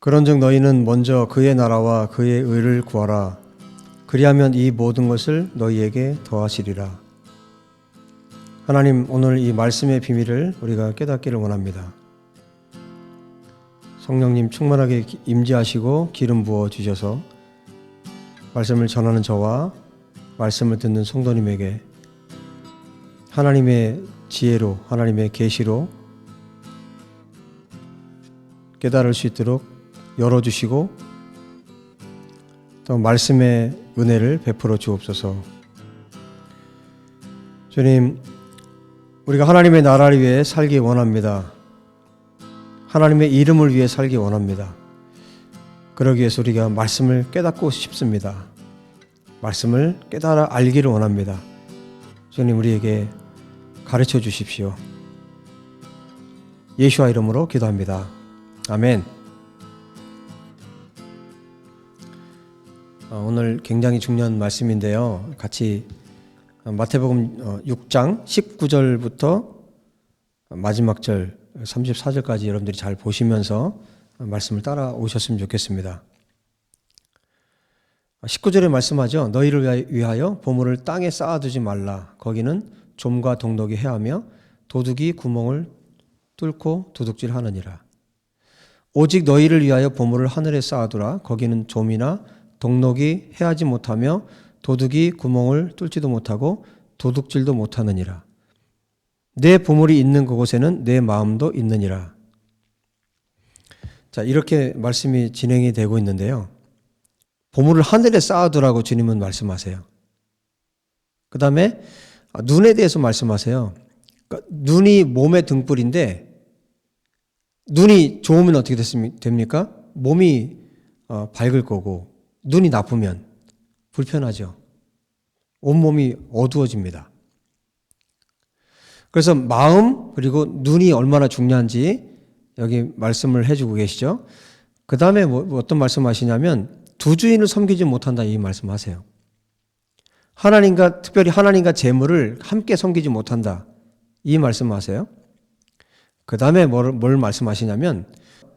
그런즉 너희는 먼저 그의 나라와 그의 의를 구하라. 그리하면 이 모든 것을 너희에게 더하시리라. 하나님 오늘 이 말씀의 비밀을 우리가 깨닫기를 원합니다. 성령님 충만하게 임재하시고 기름 부어 주셔서 말씀을 전하는 저와 말씀을 듣는 성도님에게 하나님의 지혜로 하나님의 계시로 깨달을 수 있도록 열어 주시고 또 말씀의 은혜를 베풀어 주옵소서. 주님, 우리가 하나님의 나라를 위해 살기 원합니다. 하나님의 이름을 위해 살기 원합니다. 그러기 위해서 우리가 말씀을 깨닫고 싶습니다. 말씀을 깨달아 알기를 원합니다. 주님 우리에게 가르쳐 주십시오. 예수와 이름으로 기도합니다. 아멘. 오늘 굉장히 중요한 말씀인데요. 같이 마태복음 6장 19절부터 마지막 절 34절까지 여러분들이 잘 보시면서 말씀을 따라 오셨으면 좋겠습니다. 19절에 말씀하죠. 너희를 위하여 보물을 땅에 쌓아두지 말라. 거기는 좀과 동독이 해하며 도둑이 구멍을 뚫고 도둑질 하느니라. 오직 너희를 위하여 보물을 하늘에 쌓아두라. 거기는 좀이나 동록이 해하지 못하며 도둑이 구멍을 뚫지도 못하고 도둑질도 못하느니라. 내 보물이 있는 그곳에는 내 마음도 있느니라. 자, 이렇게 말씀이 진행이 되고 있는데요. 보물을 하늘에 쌓아두라고 주님은 말씀하세요. 그 다음에 눈에 대해서 말씀하세요. 그러니까 눈이 몸의 등불인데 눈이 좋으면 어떻게 됩니까? 몸이 어, 밝을 거고 눈이 나쁘면 불편하죠. 온몸이 어두워집니다. 그래서 마음 그리고 눈이 얼마나 중요한지 여기 말씀을 해주고 계시죠. 그 다음에 뭐, 어떤 말씀하시냐면 두 주인을 섬기지 못한다 이 말씀하세요. 하나님과 특별히 하나님과 재물을 함께 섬기지 못한다 이 말씀하세요. 그 다음에 뭘, 뭘 말씀하시냐면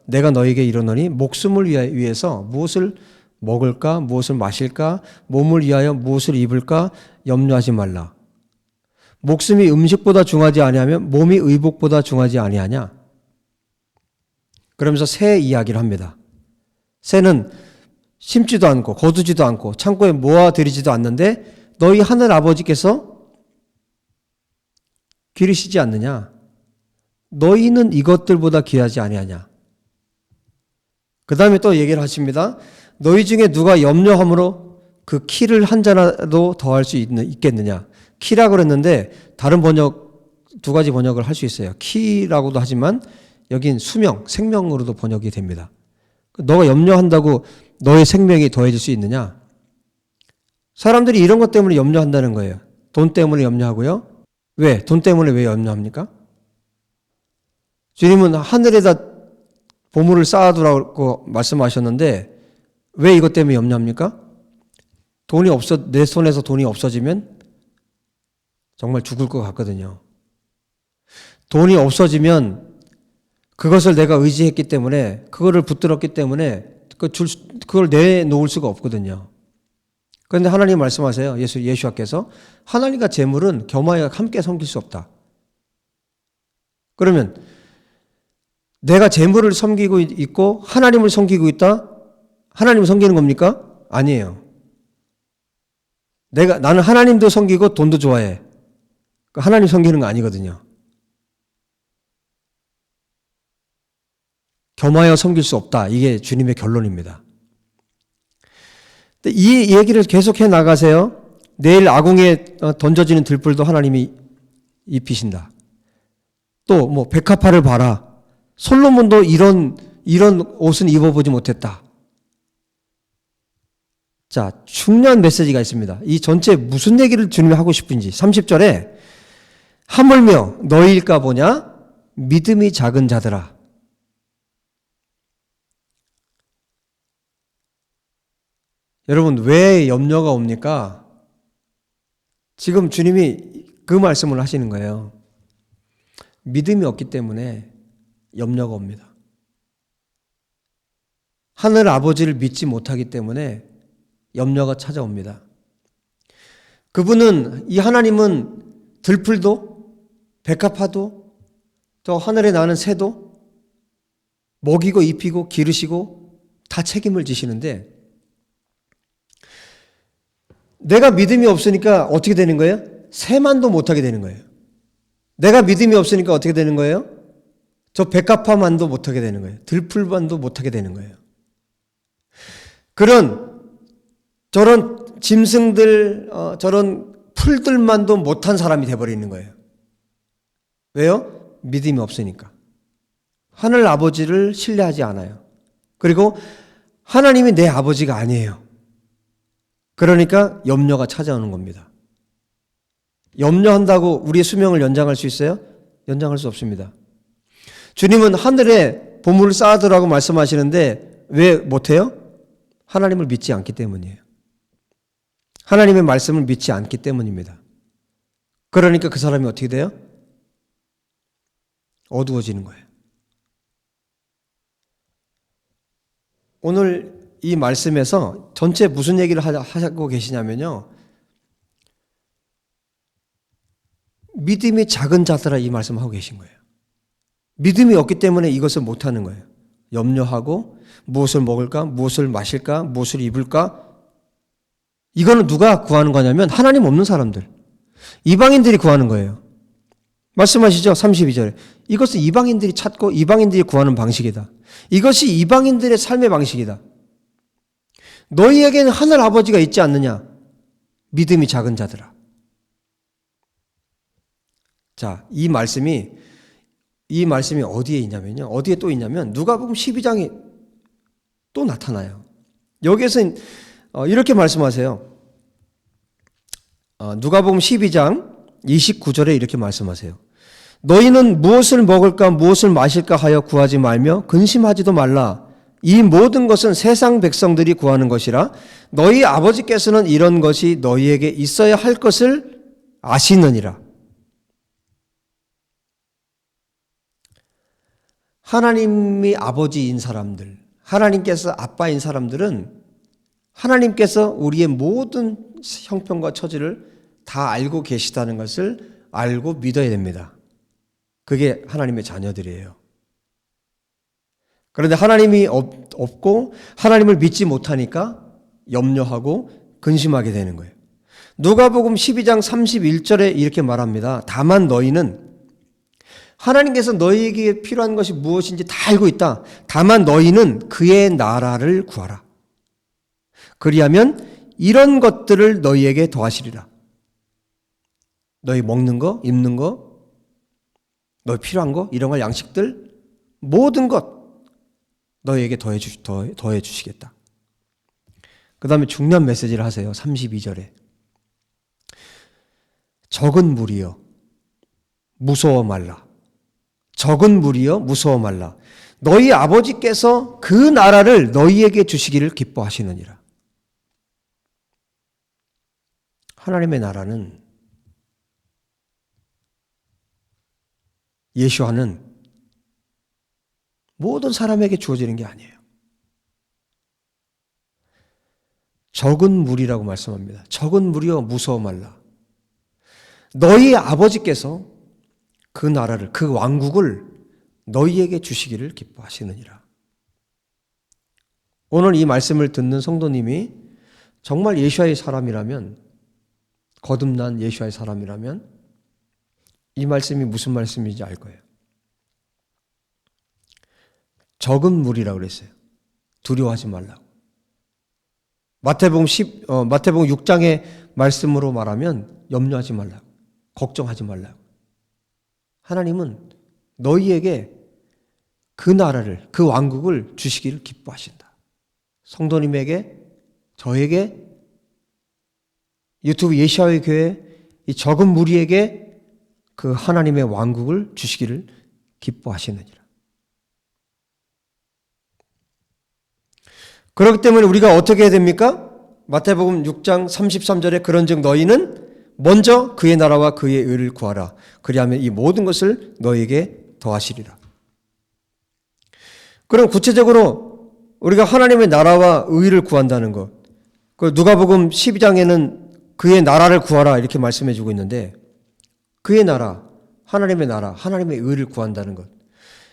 내가 너에게 이르노니 목숨을 위해서 무엇을 먹을까 무엇을 마실까 몸을 위하여 무엇을 입을까 염려하지 말라. 목숨이 음식보다 중하지 아니하면 몸이 의복보다 중하지 아니하냐? 그러면서 새 이야기를 합니다. 새는 심지도 않고 거두지도 않고 창고에 모아 들이지도 않는데 너희 하늘 아버지께서 기르시지 않느냐? 너희는 이것들보다 귀하지 아니하냐? 그 다음에 또 얘기를 하십니다. 너희 중에 누가 염려함으로 그 키를 한 자라도 더할 수 있겠느냐? 키라 그랬는데 다른 번역 두 가지 번역을 할 수 있어요. 키라고도 하지만 여긴 수명, 생명으로도 번역이 됩니다. 너가 염려한다고 너의 생명이 더해질 수 있느냐? 사람들이 이런 것 때문에 염려한다는 거예요. 돈 때문에 염려하고요. 왜? 돈 때문에 왜 염려합니까? 주님은 하늘에다 보물을 쌓아두라고 말씀하셨는데 왜 이것 때문에 염려합니까? 돈이 없어, 내 손에서 돈이 없어지면 정말 죽을 것 같거든요. 돈이 없어지면 그것을 내가 의지했기 때문에, 그거를 붙들었기 때문에, 그 줄, 그걸 내놓을 수가 없거든요. 그런데 하나님 말씀하세요. 예수, 예수와께서. 하나님과 재물은 겸하여 함께 섬길 수 없다. 그러면 내가 재물을 섬기고 있고 하나님을 섬기고 있다? 하나님을 섬기는 겁니까? 아니에요. 내가 나는 하나님도 섬기고 돈도 좋아해. 그 하나님 섬기는 거 아니거든요. 겸하여 섬길 수 없다. 이게 주님의 결론입니다. 이 얘기를 계속해 나가세요. 내일 아궁에 던져지는 들불도 하나님이 입히신다. 또 뭐 백합화를 봐라. 솔로몬도 이런 이런 옷은 입어보지 못했다. 자, 중요한 메시지가 있습니다. 이 전체 무슨 얘기를 주님이 하고 싶은지 30절에 하물며 너희일까 보냐 믿음이 작은 자들아 여러분 왜 염려가 옵니까? 지금 주님이 그 말씀을 하시는 거예요. 믿음이 없기 때문에 염려가 옵니다. 하늘 아버지를 믿지 못하기 때문에 염려가 찾아옵니다. 그분은 이 하나님은 들풀도 백합화도 또 하늘에 나는 새도 먹이고 입히고 기르시고 다 책임을 지시는데 내가 믿음이 없으니까 어떻게 되는 거예요? 새만도 못하게 되는 거예요. 내가 믿음이 없으니까 어떻게 되는 거예요? 저 백합화만도 못하게 되는 거예요. 들풀만도 못하게 되는 거예요. 그런 저런 짐승들, 어, 저런 풀들만도 못한 사람이 돼버리는 거예요. 왜요? 믿음이 없으니까. 하늘 아버지를 신뢰하지 않아요. 그리고 하나님이 내 아버지가 아니에요. 그러니까 염려가 찾아오는 겁니다. 염려한다고 우리의 수명을 연장할 수 있어요? 연장할 수 없습니다. 주님은 하늘에 보물을 쌓아두라고 말씀하시는데 왜 못해요? 하나님을 믿지 않기 때문이에요. 하나님의 말씀을 믿지 않기 때문입니다. 그러니까 그 사람이 어떻게 돼요? 어두워지는 거예요. 오늘 이 말씀에서 전체 무슨 얘기를 하고 계시냐면요. 믿음이 작은 자들아 이 말씀하고 계신 거예요. 믿음이 없기 때문에 이것을 못하는 거예요. 염려하고 무엇을 먹을까, 무엇을 마실까, 무엇을 입을까. 이거는 누가 구하는 거냐면 하나님 없는 사람들. 이방인들이 구하는 거예요. 말씀하시죠? 32절에. 이것은 이방인들이 찾고 이방인들이 구하는 방식이다. 이것이 이방인들의 삶의 방식이다. 너희에게는 하늘 아버지가 있지 않느냐? 믿음이 작은 자들아. 자, 이 말씀이 이 말씀이 어디에 있냐면요. 어디에 또 있냐면 누가복음 12장에 또 나타나요. 여기에서 어, 이렇게 말씀하세요. 어, 누가복음 12장 29절에 이렇게 말씀하세요. 너희는 무엇을 먹을까 무엇을 마실까 하여 구하지 말며 근심하지도 말라. 이 모든 것은 세상 백성들이 구하는 것이라 너희 아버지께서는 이런 것이 너희에게 있어야 할 것을 아시느니라. 하나님이 아버지인 사람들, 하나님께서 아빠인 사람들은 하나님께서 우리의 모든 형편과 처지를 다 알고 계시다는 것을 알고 믿어야 됩니다. 그게 하나님의 자녀들이에요. 그런데 하나님이 없, 고 하나님을 믿지 못하니까 염려하고 근심하게 되는 거예요. 누가복음 12장 31절에 이렇게 말합니다. 다만 너희는 하나님께서 너희에게 필요한 것이 무엇인지 다 알고 있다. 다만 너희는 그의 나라를 구하라. 그리하면 이런 것들을 너희에게 더하시리라. 너희 먹는 거, 입는 거, 너희 필요한 거, 이런 걸 양식들, 모든 것 너희에게 더해, 주, 더, 더해 주시겠다. 그 다음에 중요한 메시지를 하세요. 32절에. 적은 무리여, 무서워 말라. 적은 무리여 무서워 말라. 너희 아버지께서 그 나라를 너희에게 주시기를 기뻐하시느니라. 하나님의 나라는 예수와는 모든 사람에게 주어지는 게 아니에요. 적은 무리라고 말씀합니다. 적은 무리여 무서워 말라. 너희 아버지께서 그 나라를, 그 왕국을 너희에게 주시기를 기뻐하시느니라. 오늘 이 말씀을 듣는 성도님이 정말 예수와의 사람이라면, 거듭난 예수와의 사람이라면, 이 말씀이 무슨 말씀인지 알 거예요. 적은 무리라고 그랬어요. 두려워하지 말라고. 마태복음 10, 어, 마태복음 6장의 말씀으로 말하면 염려하지 말라고. 걱정하지 말라고. 하나님은 너희에게 그 나라를, 그 왕국을 주시기를 기뻐하신다. 성도님에게, 저에게, 유튜브 예시아의 교회, 이 적은 무리에게 그 하나님의 왕국을 주시기를 기뻐하시느니라. 그렇기 때문에 우리가 어떻게 해야 됩니까? 마태복음 6장 33절에 그런즉 너희는 먼저 그의 나라와 그의 의를 구하라. 그리하면 이 모든 것을 너에게 더하시리라. 그럼 구체적으로 우리가 하나님의 나라와 의를 구한다는 것. 그 누가복음 12장에는 그의 나라를 구하라 이렇게 말씀해 주고 있는데 그의 나라, 하나님의 나라, 하나님의 의를 구한다는 것.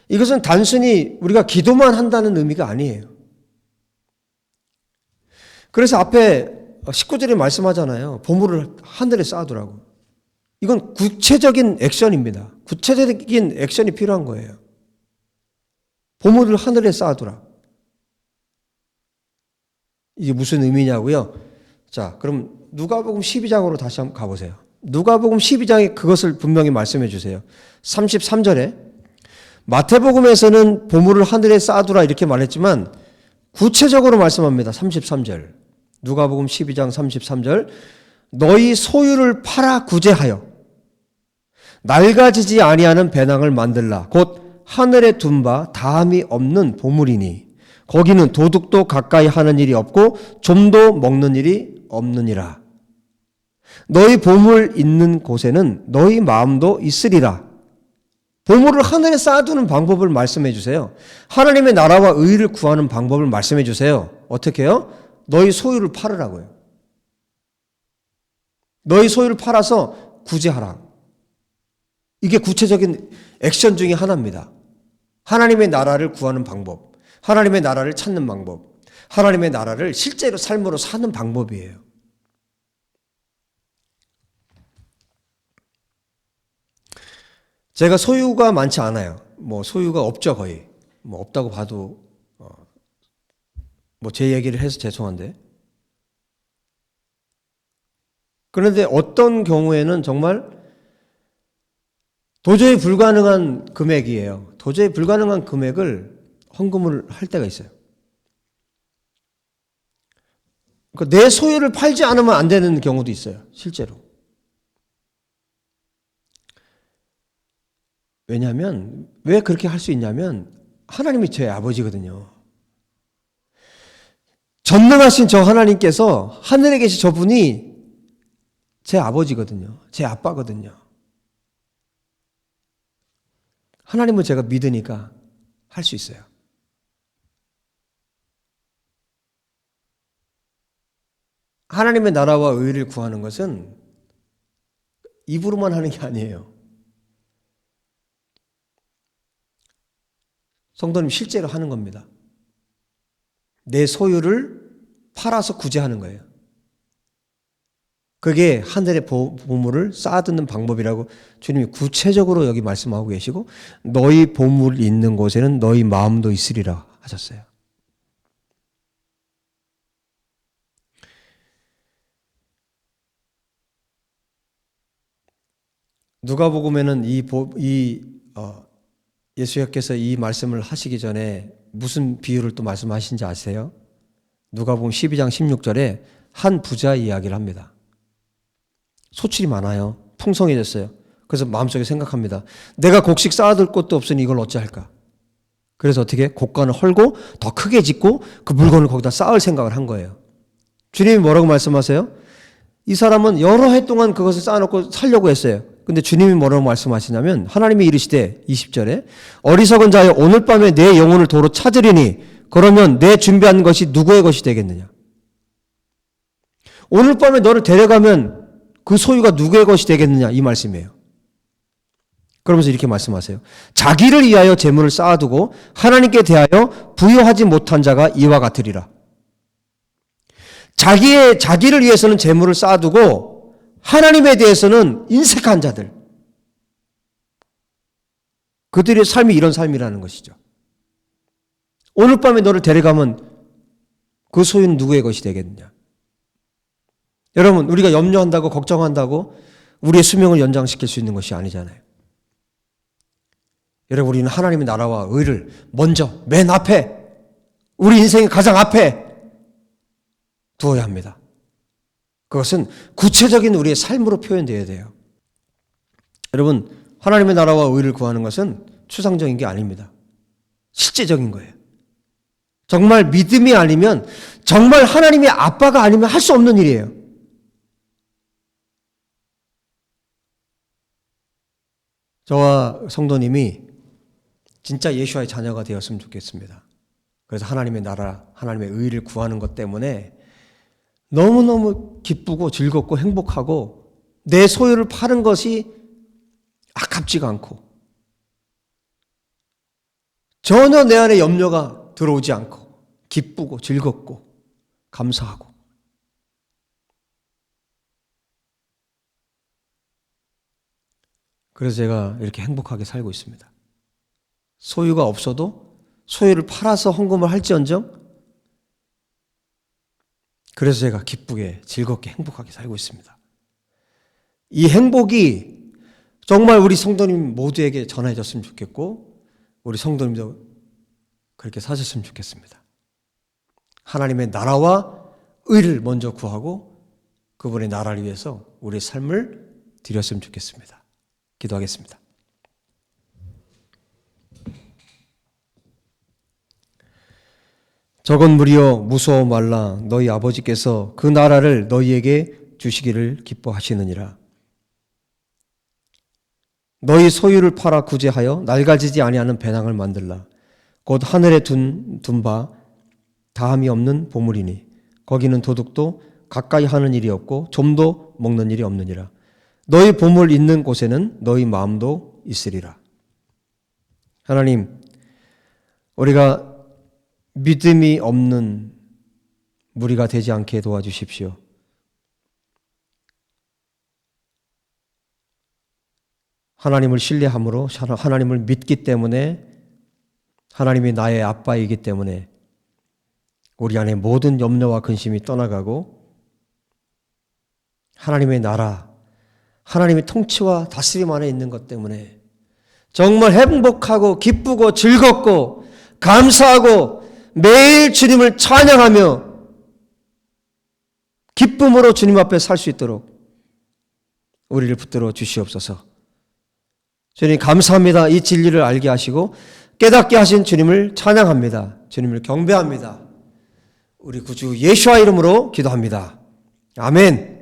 이것은 단순히 우리가 기도만 한다는 의미가 아니에요. 그래서 앞에 19절에 말씀하잖아요. 보물을 하늘에 쌓아두라고. 이건 구체적인 액션입니다. 구체적인 액션이 필요한 거예요. 보물을 하늘에 쌓아두라. 이게 무슨 의미냐고요? 자, 그럼 누가복음 12장으로 다시 한번 가보세요. 누가복음 12장에 그것을 분명히 말씀해 주세요. 33절에 마태복음에서는 보물을 하늘에 쌓아두라 이렇게 말했지만 구체적으로 말씀합니다. 33절. 누가복음 12장 33절. 너희 소유를 팔아 구제하여 낡아지지 아니하는 배낭을 만들라. 곧 하늘에 둔 바 다함이 없는 보물이니 거기는 도둑도 가까이 하는 일이 없고 좀도 먹는 일이 없느니라. 너희 보물 있는 곳에는 너희 마음도 있으리라. 보물을 하늘에 쌓아두는 방법을 말씀해 주세요. 하나님의 나라와 의를 구하는 방법을 말씀해 주세요. 어떻게 해요? 너희 소유를 팔으라고요. 너희 소유를 팔아서 구제하라. 이게 구체적인 액션 중의 하나입니다. 하나님의 나라를 구하는 방법, 하나님의 나라를 찾는 방법, 하나님의 나라를 실제로 삶으로 사는 방법이에요. 제가 소유가 많지 않아요. 뭐 소유가 없죠 거의. 뭐 없다고 봐도 어, 뭐 제 얘기를 해서 죄송한데. 그런데 어떤 경우에는 정말 도저히 불가능한 금액이에요. 도저히 불가능한 금액을 헌금을 할 때가 있어요. 그러니까 내 소유를 팔지 않으면 안 되는 경우도 있어요. 실제로. 왜냐하면 왜 그렇게 할 수 있냐면 하나님이 제 아버지거든요. 전능하신 저 하나님께서 하늘에 계신 저분이 제 아버지거든요. 제 아빠거든요. 하나님을 제가 믿으니까 할 수 있어요. 하나님의 나라와 의를 구하는 것은 입으로만 하는 게 아니에요. 성도님 실제로 하는 겁니다. 내 소유를 팔아서 구제하는 거예요. 그게 하늘의 보물을 쌓아두는 방법이라고 주님이 구체적으로 여기 말씀하고 계시고 너희 보물 있는 곳에는 너희 마음도 있으리라 하셨어요. 누가복음에는 이, 이 어, 예수님께서 이 말씀을 하시기 전에 무슨 비유를 또 말씀하신지 아세요? 누가복음 12장 16절에 한 부자 이야기를 합니다. 소출이 많아요. 풍성해졌어요. 그래서 마음속에 생각합니다. 내가 곡식 쌓아둘 곳도 없으니 이걸 어찌할까? 그래서 어떻게 곡간을 헐고 더 크게 짓고 그 물건을 거기다 쌓을 생각을 한 거예요. 주님이 뭐라고 말씀하세요? 이 사람은 여러 해 동안 그것을 쌓아놓고 살려고 했어요. 근데 주님이 뭐라고 말씀하시냐면 하나님이 이르시되 20절에 어리석은 자여 오늘 밤에 내 영혼을 도로 찾으리니 그러면 내 준비한 것이 누구의 것이 되겠느냐? 오늘 밤에 너를 데려가면 그 소유가 누구의 것이 되겠느냐 이 말씀이에요. 그러면서 이렇게 말씀하세요. 자기를 위하여 재물을 쌓아두고 하나님께 대하여 부여하지 못한 자가 이와 같으리라. 자기의 자기를 위해서는 재물을 쌓아두고 하나님에 대해서는 인색한 자들. 그들의 삶이 이런 삶이라는 것이죠. 오늘 밤에 너를 데려가면 그 소유는 누구의 것이 되겠느냐? 여러분, 우리가 염려한다고 걱정한다고 우리의 수명을 연장시킬 수 있는 것이 아니잖아요. 여러분, 우리는 하나님의 나라와 의를 먼저 맨 앞에 우리 인생의 가장 앞에 두어야 합니다. 그것은 구체적인 우리의 삶으로 표현되어야 돼요. 여러분, 하나님의 나라와 의를 구하는 것은 추상적인 게 아닙니다. 실제적인 거예요. 정말 믿음이 아니면, 정말 하나님의 아빠가 아니면 할 수 없는 일이에요. 저와 성도님이 진짜 예수와의 자녀가 되었으면 좋겠습니다. 그래서 하나님의 나라, 하나님의 의를 구하는 것 때문에 너무너무 기쁘고 즐겁고 행복하고 내 소유를 파는 것이 아깝지가 않고 전혀 내 안에 염려가 들어오지 않고 기쁘고 즐겁고 감사하고 그래서 제가 이렇게 행복하게 살고 있습니다. 소유가 없어도 소유를 팔아서 헌금을 할지언정 그래서 제가 기쁘게 즐겁게 행복하게 살고 있습니다. 이 행복이 정말 우리 성도님 모두에게 전해졌으면 좋겠고 우리 성도님도 그렇게 사셨으면 좋겠습니다. 하나님의 나라와 의를 먼저 구하고 그분의 나라를 위해서 우리의 삶을 드렸으면 좋겠습니다. 기도하겠습니다. 적은 무리여 무서워 말라 너희 아버지께서 그 나라를 너희에게 주시기를 기뻐하시느니라. 너희 소유를 팔아 구제하여 낡아지지 아니하는 배낭을 만들라. 곧 하늘에 둔 둔바 다함이 없는 보물이니 거기는 도둑도 가까이 하는 일이 없고 좀도 먹는 일이 없느니라. 너희 보물 있는 곳에는 너희 마음도 있으리라. 하나님, 우리가 믿음이 없는 무리가 되지 않게 도와주십시오. 하나님을 신뢰함으로 하나님을 믿기 때문에 하나님이 나의 아빠이기 때문에 우리 안에 모든 염려와 근심이 떠나가고 하나님의 나라, 하나님의 통치와 다스림 안에 있는 것 때문에 정말 행복하고 기쁘고 즐겁고 감사하고 매일 주님을 찬양하며 기쁨으로 주님 앞에 살 수 있도록 우리를 붙들어 주시옵소서. 주님 감사합니다. 이 진리를 알게 하시고 깨닫게 하신 주님을 찬양합니다. 주님을 경배합니다. 우리 구주 예수와 이름으로 기도합니다. 아멘.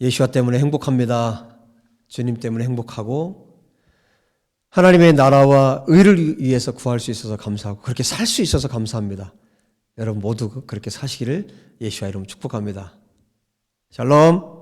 예수와 때문에 행복합니다. 주님 때문에 행복하고 하나님의 나라와 의를 위해서 구할 수 있어서 감사하고 그렇게 살 수 있어서 감사합니다. 여러분 모두 그렇게 사시기를 예수와 이름 축복합니다. 샬롬.